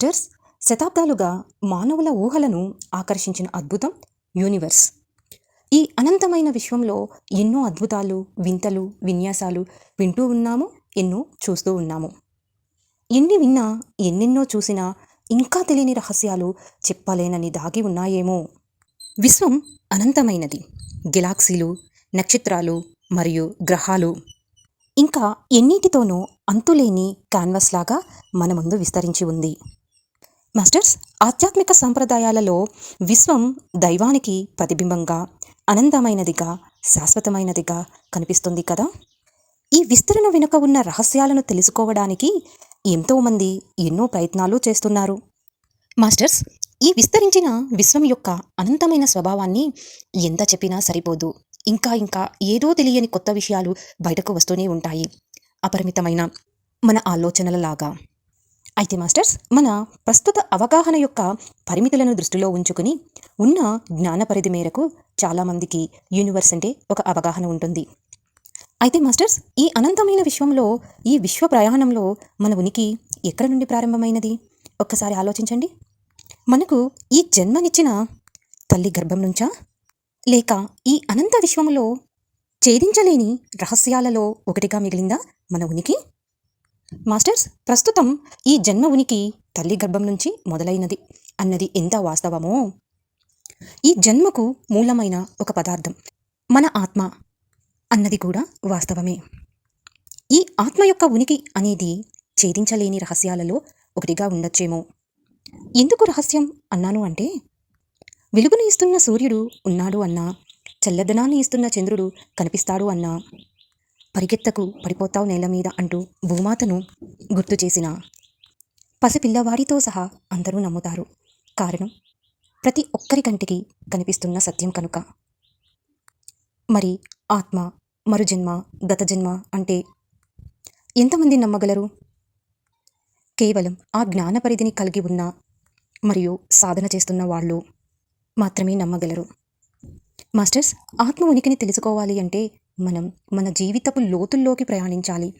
టర్స్ శతాబ్దాలుగా మానవుల ఊహలను ఆకర్షించిన అద్భుతం యూనివర్స్. ఈ అనంతమైన విశ్వంలో ఎన్నో అద్భుతాలు వింతలు విన్యాసాలు వింటూ ఉన్నాము ఎన్నో చూస్తూ ఉన్నాము. ఎన్ని విన్నా ఎన్నెన్నో చూసినా ఇంకా తెలియని రహస్యాలు చెప్పలేనని దాగి ఉన్నాయేమో. విశ్వం అనంతమైనది. గెలాక్సీలు నక్షత్రాలు మరియు గ్రహాలు. ఇంకా ఎన్నిటితోనో అంతులేని క్యాన్వాస్ లాగా మన ముందు విస్తరించి ఉంది. మాస్టర్స్ ఆధ్యాత్మిక సంప్రదాయాలలో విశ్వం దైవానికి ప్రతిబింబంగా అనంతమైనదిగా శాశ్వతమైనదిగా కనిపిస్తుంది కదా? ఈ విస్తరణ వెనుక ఉన్న రహస్యాలను తెలుసుకోవడానికి ఎంతోమంది ఎన్నో ప్రయత్నాలు చేస్తున్నారు. మాస్టర్స్ ఈ విస్తరించిన విశ్వం యొక్క అనంతమైన స్వభావాన్ని ఎంత చెప్పినా సరిపోదు. ఇంకా ఇంకా ఏదో తెలియని కొత్త విషయాలు బయటకు వస్తూనే ఉంటాయి. అపరిమితమైన మన ఆలోచనలలాగా. అయితే మాస్టర్స్ మన ప్రస్తుత అవగాహన యొక్క పరిమితులను దృష్టిలో ఉంచుకుని ఉన్న జ్ఞాన పరిధి మేరకు చాలామందికి యూనివర్స్ అంటే ఒక అవగాహన ఉంటుంది. అయితే మాస్టర్స్ ఈ అనంతమైన విశ్వంలో ఈ విశ్వ ప్రయాణంలో మన ఉనికి ఎక్కడ నుండి ప్రారంభమైనది? ఒక్కసారి ఆలోచించండి. మనకు ఈ జన్మనిచ్చిన తల్లి గర్భం నుంచా? లేక ఈ అనంత విశ్వంలో ఛేదించలేని రహస్యాలలో ఒకటిగా మిగిలిందా మన ఉనికి? మాస్టర్స్ ప్రస్తుతం ఈ జన్మ ఉనికి తల్లి గర్భం నుంచి మొదలైనది అన్నది ఎంత వాస్తవమో? ఈ జన్మకు మూలమైన ఒక పదార్థం మన ఆత్మ అన్నది కూడా వాస్తవమే. ఈ ఆత్మ యొక్క ఉనికి అనేది ఛేదించలేని రహస్యాలలో ఒకటిగా ఉండొచ్చేమో. ఎందుకు రహస్యం అన్నాను అంటే వెలుగుని ఇస్తున్న సూర్యుడు ఉన్నాడు అన్నా చల్లదనాన్ని ఇస్తున్న చంద్రుడు కనిపిస్తాడు అన్నా పరిగెత్తకు పడిపోతావు నేల మీద అంటూ భూమాతను గుర్తు చేసిన పసిపిల్లవాడితో సహా అందరూ నమ్ముతారు. కారణం? ప్రతి ఒక్కరి కంటికి కనిపిస్తున్న సత్యం కనుక. మరి ఆత్మ మరుజన్మ గత జన్మ అంటే ఎంతమంది నమ్మగలరు? కేవలం ఆ జ్ఞాన పరిధిని కలిగి ఉన్న మరియు సాధన చేస్తున్న వాళ్ళు మాత్రమే నమ్మగలరు. మాస్టర్స్ ఆత్మ ఉనికిని తెలుసుకోవాలి అంటే మనం మన జీవితపు లోతుల్లోకి ప్రయాణించాలి.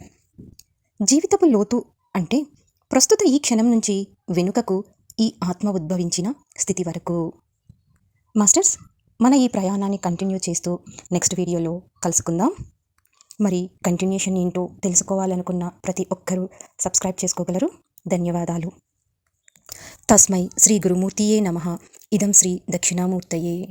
జీవితపు లోతు అంటే ప్రస్తుత ఈ క్షణం నుంచి వెనుకకు ఈ ఆత్మ ఉద్భవించిన స్థితి వరకు. మాస్టర్స్ మన ఈ ప్రయాణాన్ని కంటిన్యూ చేస్తూ నెక్స్ట్ వీడియోలో కలుసుకుందాం. మరి కంటిన్యూషన్ ఏంటో తెలుసుకోవాలనుకున్న ప్రతి ఒక్కరూ సబ్స్క్రైబ్ చేసుకోగలరు. ధన్యవాదాలు. తస్మై శ్రీ గురుమూర్తియే నమ. ఇదం శ్రీ దక్షిణామూర్తయే.